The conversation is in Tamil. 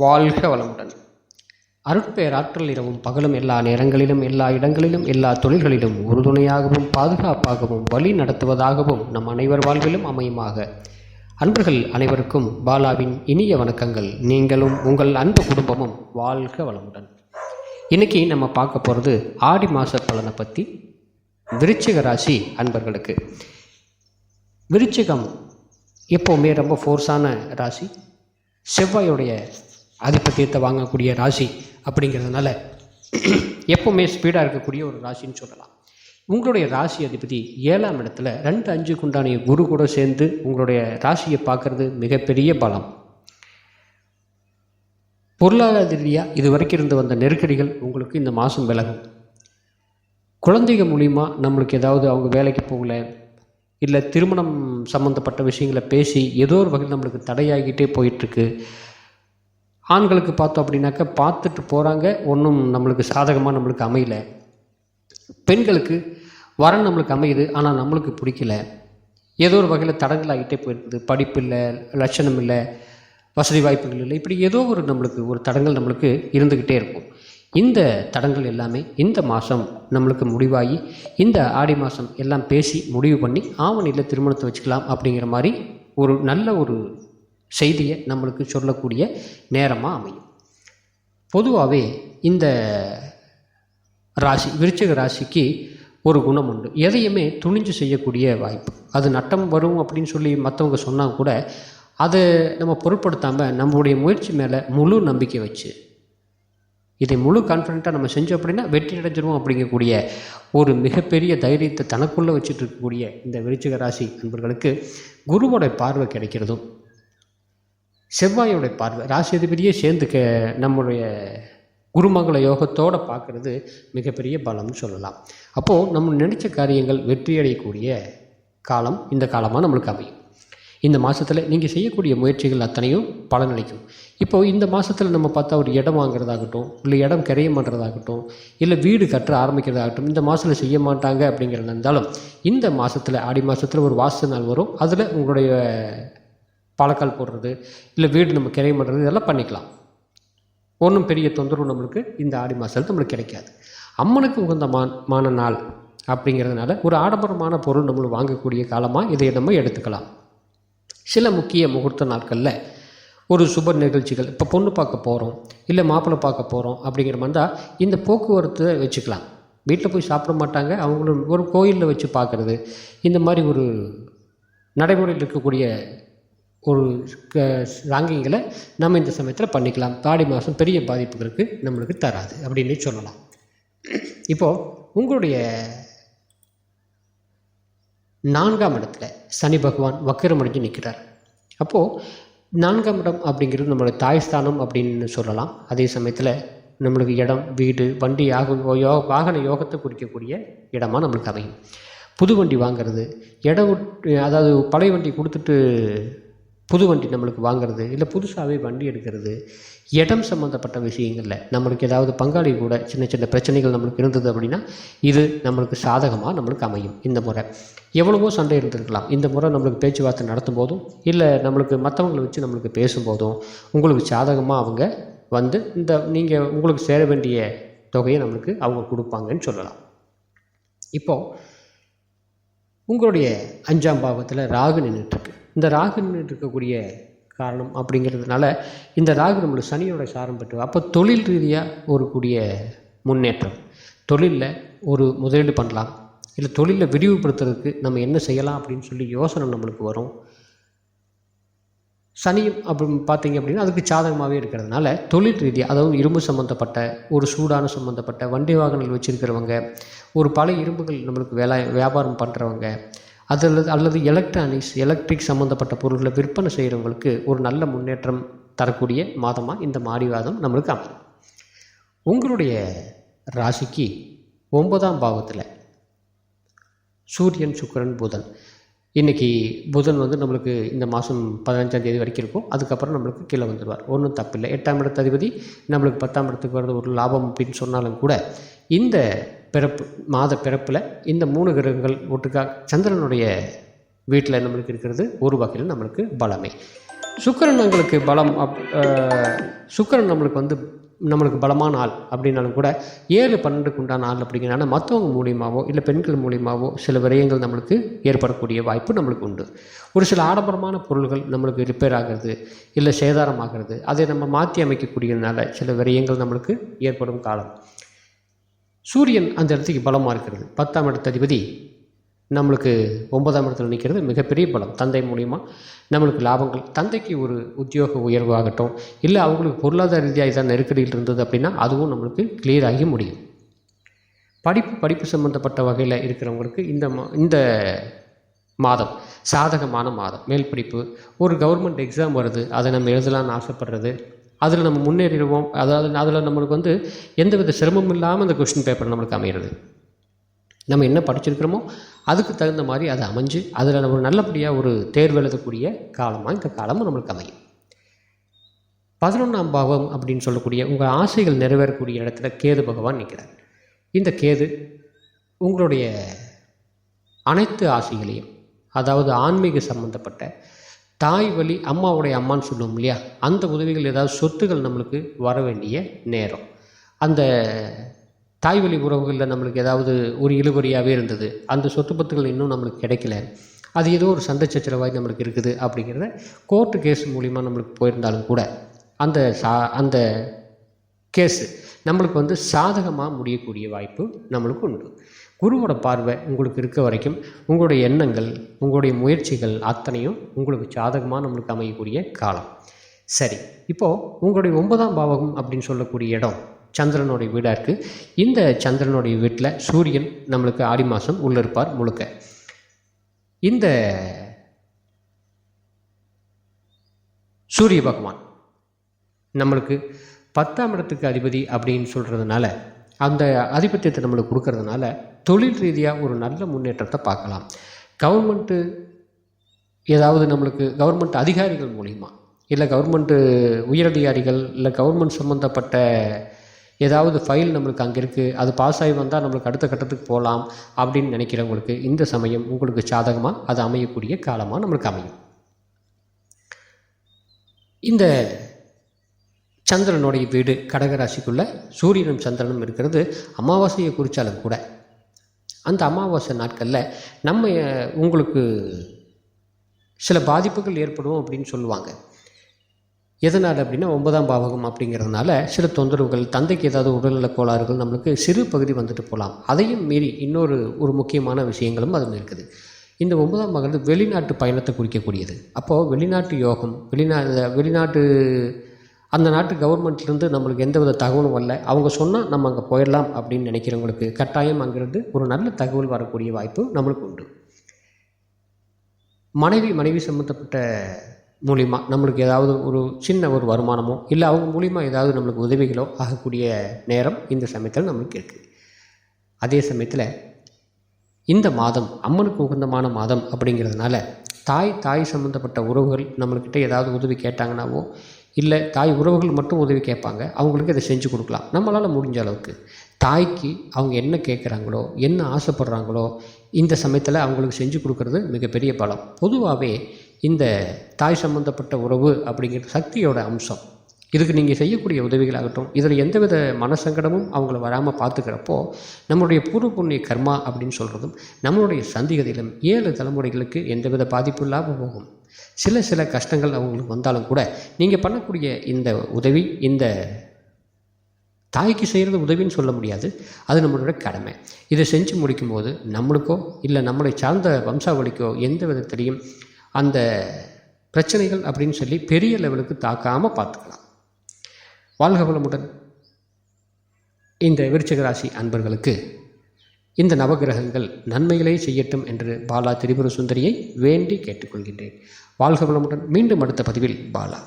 வாழ்க வளமுடன். அருட்பேராற்றல் இரவும் பகலும் எல்லா நேரங்களிலும் எல்லா இடங்களிலும் எல்லா தொழில்களிலும் உறுதுணையாகவும் பாதுகாப்பாகவும் வழி நடத்துவதாகவும் நம் அனைவர் வாழ்விலும் அமையுமாக. அன்பர்கள் அனைவருக்கும் பாலாவின் இனிய வணக்கங்கள். நீங்களும் உங்கள் அன்பு குடும்பமும் வாழ்க வளமுடன். இன்னைக்கு நம்ம பார்க்க போகிறது ஆடி மாத பலனை பற்றி விருச்சிக ராசி அன்பர்களுக்கு. விருச்சிகம் எப்போவுமே ரொம்ப ஃபோர்ஸான ராசி. செவ்வாயுடைய ஆதிபத்தியத்தை வாங்கக்கூடிய ராசி அப்படிங்கிறதுனால எப்போவுமே ஸ்பீடாக இருக்கக்கூடிய ஒரு ராசின்னு சொல்லலாம். உங்களுடைய ராசி அதிபதி ஏழாம் இடத்துல ரெண்டு அஞ்சு குண்டானிய குரு கூட சேர்ந்து உங்களுடைய ராசியை பார்க்கறது மிகப்பெரிய பலம். பொருளாதார ரீதியாக இது வரைக்கும் இருந்து வந்த நெருக்கடிகள் உங்களுக்கு இந்த மாதம் விலகும். குழந்தைகள் மூலிமா நம்மளுக்கு ஏதாவது அவங்க வேலைக்கு போகல இல்லை திருமணம் சம்மந்தப்பட்ட விஷயங்களை பேசி ஏதோ ஒரு வகையில் நம்மளுக்கு தடையாகிட்டே போயிட்டுருக்கு ஆண்களுக்கு பார்த்தோம் அப்படின்னாக்கா பார்த்துட்டு போகிறாங்க ஒன்றும் நம்மளுக்கு சாதகமாக நம்மளுக்கு அமையல. பெண்களுக்கு வரன் நம்மளுக்கு அமையுது ஆனால் நம்மளுக்கு பிடிக்கல. ஏதோ ஒரு வகையில் தடங்கள் ஆகிட்டே போயிருக்குது. படிப்பு இல்லை லட்சணம் இல்லை வசதி வாய்ப்புகள் இல்லை. இப்படி ஏதோ ஒரு நம்மளுக்கு ஒரு தடங்கள் நம்மளுக்கு இருந்துக்கிட்டே இருக்கும். இந்த தடங்கள் எல்லாமே இந்த மாதம் நம்மளுக்கு முடிவாகி இந்த ஆடி மாதம் எல்லாம் பேசி முடிவு பண்ணி ஆவணியில் திருமணத்தை வச்சுக்கலாம் அப்படிங்கிற மாதிரி ஒரு நல்ல ஒரு செய்தியை நம்மளுக்கு சொல்லக்கூடிய நேரமாக அமையும். பொதுவாகவே இந்த ராசி விருச்சிக ராசிக்கு ஒரு குணம் உண்டு. எதையுமே துணிஞ்சு செய்யக்கூடிய வாய்ப்பு. அது நட்டம் வரும் அப்படின்னு சொல்லி மற்றவங்க சொன்னால் கூட அதை நம்ம பொருட்படுத்தாமல் நம்மளுடைய முயற்சி மேலே முழு நம்பிக்கை வச்சு இதை முழு கான்ஃபிடென்ட்டாக நம்ம செஞ்சோம் அப்படின்னா வெற்றி அடைஞ்சிருவோம் அப்படிங்கக்கூடிய ஒரு மிகப்பெரிய தைரியத்தை தனக்குள்ளே வச்சுட்டு இருக்கக்கூடிய இந்த விருச்சிக ராசி நண்பர்களுக்கு குருவோட பார்வை கிடைக்கிறதும் செவ்வாயோடைய பார்வை ராசி அதிபதியே சேர்ந்து க நம்முடைய குருமங்கள யோகத்தோடு பார்க்குறது மிகப்பெரிய பலம்னு சொல்லலாம். அப்போது நம்ம நினச்ச காரியங்கள் வெற்றியடையக்கூடிய காலம் இந்த காலமாக நம்மளுக்கு அமையும். இந்த மாதத்தில் நீங்கள் செய்யக்கூடிய முயற்சிகள் அத்தனையும் பலனளிக்கும். இப்போது இந்த மாதத்தில் நம்ம பார்த்தா ஒரு இடம் வாங்குறதாகட்டும் இல்லை இடம் கிரையம் பண்ணுறதாகட்டும் இல்லை வீடு கட்ட ஆரம்பிக்கிறதாகட்டும் இந்த மாதத்தில் செய்ய மாட்டாங்க அப்படிங்கிறது இருந்தாலும் இந்த மாதத்தில் ஆடி மாதத்தில் ஒரு வாச நாள் வரும். அதில் உங்களுடைய பாலக்கால் போடுறது இல்லை வீடு நம்ம கிரையம் பண்ணுறது இதெல்லாம் பண்ணிக்கலாம். ஒன்றும் பெரிய தொந்தரவு நம்மளுக்கு இந்த ஆடி மாதத்தில் நம்மளுக்கு கிடைக்காது. அம்மனுக்கு உகந்த மா மான நாள் அப்படிங்கிறதுனால ஒரு ஆடம்பரமான பொருள் நம்மளுக்கு வாங்கக்கூடிய காலமாக இதை நம்ம எடுத்துக்கலாம். சில முக்கிய முகூர்த்த நாட்களில் ஒரு சுப நிகழ்ச்சிகள் இப்போ பொண்ணு பார்க்க போகிறோம் இல்லை மாப்பிள்ளை பார்க்க போகிறோம் அப்படிங்கிற மாதிரி தான் இந்த போக்குவரத்தை வச்சுக்கலாம். வீட்டில் போய் சாப்பிட மாட்டாங்க அவங்களும் ஒரு கோயிலில் வச்சு பார்க்குறது இந்த மாதிரி ஒரு நடைமுறையில் இருக்கக்கூடிய ஒரு ராங்கிங்களை நம்ம இந்த சமயத்தில் பண்ணிக்கலாம். ஆடி மாதம் பெரிய பாதிப்புகளுக்கு நம்மளுக்கு தராது. அப்படின்னு சொல்லலாம். இப்போது உங்களுடைய நான்காம் இடத்துல சனி பகவான் வக்கரமடைஞ்சு நிற்கிறார் அப்போது நான்காம் இடம் அப்படிங்கிறது நம்மளுடைய தாய்ஸ்தானம் அப்படின்னு சொல்லலாம். அதே சமயத்தில் நம்மளுக்கு இடம் வீடு வண்டி ஆக யோ வாகன யோகத்தை குறிக்கக்கூடிய இடமா நம்மளுக்கு அமையும். புது வண்டி வாங்கிறது இடம் அதாவது பழைய வண்டி கொடுத்துட்டு புது வண்டி நம்மளுக்கு வாங்குறது இல்லை புதுசாகவே வண்டி எடுக்கிறது இடம் சம்மந்தப்பட்ட விஷயங்களில் நம்மளுக்கு ஏதாவது பங்காளி கூட சின்ன சின்ன பிரச்சனைகள் நம்மளுக்கு இருந்தது அப்படின்னா இது நம்மளுக்கு சாதகமாக நம்மளுக்கு அமையும். இந்த முறை. எவ்வளவோ சண்டை இருந்திருக்கலாம். இந்த முறை நம்மளுக்கு பேச்சுவார்த்தை நடத்தும் போதும் இல்லை நம்மளுக்கு மற்றவங்களை வச்சு நம்மளுக்கு பேசும்போதும் உங்களுக்கு சாதகமாக அவங்க வந்து இந்த நீங்கள் உங்களுக்கு சேர வேண்டிய தொகையை நம்மளுக்கு அவங்க கொடுப்பாங்கன்னு சொல்லலாம். இப்போது உங்களுடைய அஞ்சாம் பாவத்தில் ராகு நின்றுட்டுருக்கு இந்த ராகுன்னு இருக்கக்கூடிய காரணம் அப்படிங்கிறதுனால இந்த ராகு நம்மளுக்கு சனியோட சாரம் பெற்று அப்போ தொழில் ரீதியாக ஒரு கூடிய முன்னேற்றம். தொழிலில் ஒரு முதலீடு பண்ணலாம். இல்லை தொழிலில் விரிவுபடுத்துறதுக்கு நம்ம என்ன செய்யலாம் அப்படின்னு சொல்லி யோசனை நம்மளுக்கு வரும். சனியும் அப்படி பார்த்தீங்க அப்படின்னா அதுக்கு சாதகமாகவே இருக்கிறதுனால தொழில் ரீதியாக அதாவது இரும்பு சம்மந்தப்பட்ட ஒரு சூடான சம்மந்தப்பட்ட வண்டி வாகனங்கள் வச்சுருக்கிறவங்க ஒரு பல இரும்புகள் நம்மளுக்கு வேலை வியாபாரம் பண்ணுறவங்க அது அல்லது அல்லது எலக்ட்ரானிக்ஸ் எலக்ட்ரிக் சம்மந்தப்பட்ட பொருட்களை விற்பனை செய்கிறவங்களுக்கு ஒரு நல்ல முன்னேற்றம் தரக்கூடிய மாதமாக இந்த மாடி மாதம் நம்மளுக்கு அமையும். உங்களுடைய ராசிக்கு ஒன்பதாம் பாவத்தில் சூரியன் சுக்கிரன் புதன். இன்றைக்கி புதன் வந்து நம்மளுக்கு இந்த மாதம் பதினஞ்சாம் தேதி வரைக்கும் இருக்கும். அதுக்கப்புறம் நம்மளுக்கு கீழே வந்துடுவார் ஒன்றும் தப்பில்லை. எட்டாம் இடத்து அதிபதி நம்மளுக்கு பத்தாம் இடத்துக்கு வர்றது ஒரு லாபம் அப்படின்னு சொன்னாலும் கூட இந்த பிறப்பு மாத பிறப்பில் இந்த மூணு கிரகங்கள் ஒட்டுக்கா சந்திரனுடைய வீட்டில் நம்மளுக்கு இருக்கிறது? ஒரு வகையில் நம்மளுக்கு பலமே. சுக்கிரன் நம்மளுக்கு பலம் அப் சுக்கரன் சுக்கிரன் நம்மளுக்கு வந்து நம்மளுக்கு பலமான ஆள் அப்படின்னாலும் கூட ஏழு பன்னெண்டுக்கு உண்டான ஆள் அப்படிங்கிறனால மற்றவங்க மூலியமாவோ இல்லை பெண்கள் மூலியமாகவோ சில விரயங்கள் நம்மளுக்கு ஏற்படக்கூடிய வாய்ப்பு நம்மளுக்கு உண்டு. ஒரு சில ஆடம்பரமான பொருள்கள் நம்மளுக்கு ரிப்பேர் ஆகிறது இல்லை சேதாரம் ஆகிறது அதை நம்ம மாற்றி அமைக்கக்கூடியதுனால சில விரயங்கள் நம்மளுக்கு ஏற்படும் காலம். சூரியன் அந்த இடத்துக்கு பலமாக இருக்கிறது. பத்தாம் இடத்த அதிபதி நம்மளுக்கு ஒன்பதாம் இடத்துல நிற்கிறது மிகப்பெரிய பலம். தந்தை மூலிமா நம்மளுக்கு லாபங்கள். தந்தைக்கு ஒரு உத்தியோக உயர்வு ஆகட்டும் இல்லை அவங்களுக்கு பொருளாதார ரீதியாக இதான் நெருக்கடியில் இருந்தது அப்படின்னா அதுவும் நம்மளுக்கு கிளியர் ஆகி முடியும். படிப்பு படிப்பு சம்மந்தப்பட்ட வகையில் இருக்கிறவங்களுக்கு இந்த மா இந்த மாதம் சாதகமான மாதம். மேல் படிப்பு ஒரு கவர்மெண்ட் எக்ஸாம் வருது அதை நம்ம எழுதலான்னு ஆசைப்படுறது அதில் நம்ம முன்னேறிடுவோம். அதாவது அதில் நம்மளுக்கு வந்து எந்தவித சிரமமும் இல்லாமல் அந்த கொஸ்டின் பேப்பர் நம்மளுக்கு அமையிறது. நம்ம என்ன படிச்சிருக்கிறோமோ அதுக்கு தகுந்த மாதிரி அது அமைஞ்சு அதில் நம்ம நல்லபடியாக ஒரு தேர்வு எழுதக்கூடிய காலமாக இந்த காலமும் நம்மளுக்கு அமையும். பதினொன்றாம் பாவம் அப்படின்னு சொல்லக்கூடிய உங்கள் ஆசைகள் நிறைவேறக்கூடிய இடத்துல கேது பகவான் நிற்கிறார் இந்த கேது உங்களுடைய அனைத்து ஆசைகளையும் அதாவது ஆன்மீக சம்பந்தப்பட்ட தாய் வழி அம்மாவுடைய அம்மான்னு சொல்லுவோம் இல்லையா? அந்த உதவிகள் ஏதாவது சொத்துகள் நம்மளுக்கு வர வேண்டிய நேரம். அந்த தாய் வழி உறவுகளில் நம்மளுக்கு ஏதாவது ஒரு இழுபறியாகவே இருந்தது. அந்த சொத்து பத்துகள் இன்னும் நம்மளுக்கு கிடைக்கல. அது ஏதோ ஒரு சண்டை சச்சரவாய் நம்மளுக்கு இருக்குது அப்படிங்கிறத கோர்ட்டு கேஸ் மூலிமா நம்மளுக்கு போயிருந்தாலும் கூட அந்த சா அந்த கேஸு நம்மளுக்கு வந்து சாதகமாக முடியக்கூடிய வாய்ப்பு நம்மளுக்கு உண்டு. குருவோட பார்வை உங்களுக்கு இருக்க வரைக்கும் உங்களுடைய எண்ணங்கள் உங்களுடைய முயற்சிகள் அத்தனையும் உங்களுக்கு சாதகமாக நம்மளுக்கு அமையக்கூடிய காலம். சரி இப்போது உங்களுடைய ஒன்பதாம் பாவகம் அப்படின்னு சொல்லக்கூடிய இடம் சந்திரனுடைய வீடாக இருக்குது இந்த சந்திரனுடைய வீட்டில் சூரியன் நம்மளுக்கு ஆடி மாதம் உள்ள இருப்பார் முழுக்க. இந்த சூரிய பகவான் நம்மளுக்கு பத்தாம் இடத்துக்கு அதிபதி அப்படின்னு சொல்கிறதுனால அந்த ஆதிபத்தியத்தை நம்மளுக்கு கொடுக்கறதுனால தொழில் ரீதியாக ஒரு நல்ல முன்னேற்றத்தை பார்க்கலாம். கவர்மெண்ட்டு ஏதாவது நம்மளுக்கு கவர்மெண்ட் அதிகாரிகள் மூலிமா இல்லை கவர்மெண்ட்டு உயரதிகாரிகள் இல்லை கவர்மெண்ட் சம்மந்தப்பட்ட ஏதாவது ஃபைல் நம்மளுக்கு அங்கே இருக்குது அது பாஸ் ஆகி வந்தால் நம்மளுக்கு அடுத்த கட்டத்துக்கு போகலாம் அப்படின்னு நினைக்கிறவங்களுக்கு இந்த சமயம் உங்களுக்கு சாதகமாக அது அமையக்கூடிய காலமாக நம்மளுக்கு அமையும். இந்த சந்திரனுடைய வீடு கடகராசிக்குள்ளே சூரியனும் சந்திரனும் இருக்கிறது. அமாவாசையை குறித்தாலும் கூட அந்த அமாவாசை நாட்களில் நம்ம உங்களுக்கு சில பாதிப்புகள் ஏற்படும் அப்படின்னு சொல்லுவாங்க. எதனால் அப்படின்னா ஒன்பதாம் பாவகம் அப்படிங்கிறதுனால சில தொந்தரவுகள் தந்தைக்கு ஏதாவது உடல்நலக் கோளாறுகள் நம்மளுக்கு சிறு பகுதி வந்துட்டு போகலாம் அதையும் மீறி இன்னொரு ஒரு முக்கியமான விஷயங்களும் அதில் இருக்குது. இந்த ஒன்பதாம் பாகம் வெளிநாட்டு பயணத்தை குறிக்கக்கூடியது. அப்போது வெளிநாட்டு யோகம் வெளிநா வெளிநாட்டு அந்த நாட்டு கவர்மெண்ட்லேருந்து நம்மளுக்கு எந்த வித தகவலும் வரல. அவங்க சொன்னால் நம்ம அங்கே போயிடலாம் அப்படின்னு நினைக்கிறவங்களுக்கு கட்டாயம் அங்கிருந்து ஒரு நல்ல தகவல் வரக்கூடிய வாய்ப்பு நம்மளுக்கு உண்டு. மனைவி மனைவி சம்மந்தப்பட்ட மூலிமா நம்மளுக்கு ஏதாவது ஒரு சின்ன ஒரு வருமானமோ இல்லை அவங்க மூலிமா ஏதாவது நம்மளுக்கு உதவிகளோ ஆகக்கூடிய நேரம் இந்த சமயத்தில் நம்மளுக்கு இருக்குது அதே சமயத்தில் இந்த மாதம் அம்மனுக்கு உகந்தமான மாதம் அப்படிங்கிறதுனால தாய் தாய் சம்மந்தப்பட்ட உறவுகள் நம்மள்கிட்ட ஏதாவது உதவி கேட்டாங்கன்னாவோ இல்லை தாய் உறவுகள் மட்டும் உதவி கேட்பாங்க அவங்களுக்கு இதை செஞ்சு கொடுக்கலாம். நம்மளால் முடிஞ்ச அளவுக்கு தாய்க்கு அவங்க என்ன கேட்குறாங்களோ என்ன ஆசைப்படுறாங்களோ இந்த சமயத்தில் அவங்களுக்கு செஞ்சு கொடுக்கறது மிகப்பெரிய பலம். பொதுவாகவே இந்த தாய் சம்மந்தப்பட்ட உறவு அப்படிங்கிறது சக்தியோட அம்சம். இதுக்கு நீங்கள் செய்யக்கூடிய உதவிகளாகட்டும் இதில் எந்தவித மனசங்கடமும் அவங்கள வராமல் பார்த்துக்கிறப்போ நம்மளுடைய பூர்வ புண்ணிய கர்மா அப்படின்னு சொல்கிறதும் நம்மளுடைய சந்திகதியிலும் ஏழு தலைமுறைகளுக்கு எந்தவித பாதிப்பும் இல்லாமல் போகும். சில சில கஷ்டங்கள் அவங்களுக்கு வந்தாலும் கூட நீங்கள் பண்ணக்கூடிய இந்த உதவி இந்த தாய்க்கு செய்கிறது உதவின்னு சொல்ல முடியாது. அது நம்மளோட கடமை. இதை செஞ்சு முடிக்கும்போது நம்மளுக்கோ இல்லை நம்மளை சார்ந்த வம்சாவளிக்கோ எந்த விதத்திலையும் அந்த பிரச்சனைகள் அப்படின்னு சொல்லி பெரிய லெவலுக்கு தாக்காமல் பார்த்துக்கலாம். வாழ்க வளமுடன். இந்த விருச்சிக ராசி அன்பர்களுக்கு இந்த நவகிரகங்கள் நன்மைகளை செய்யட்டும் என்று பாலா திரிபுர சுந்தரியை வேண்டி கேட்டுக்கொள்கின்றேன். வாழ்க வளமுடன். மீண்டும் அடுத்த பதிவில் பாலா.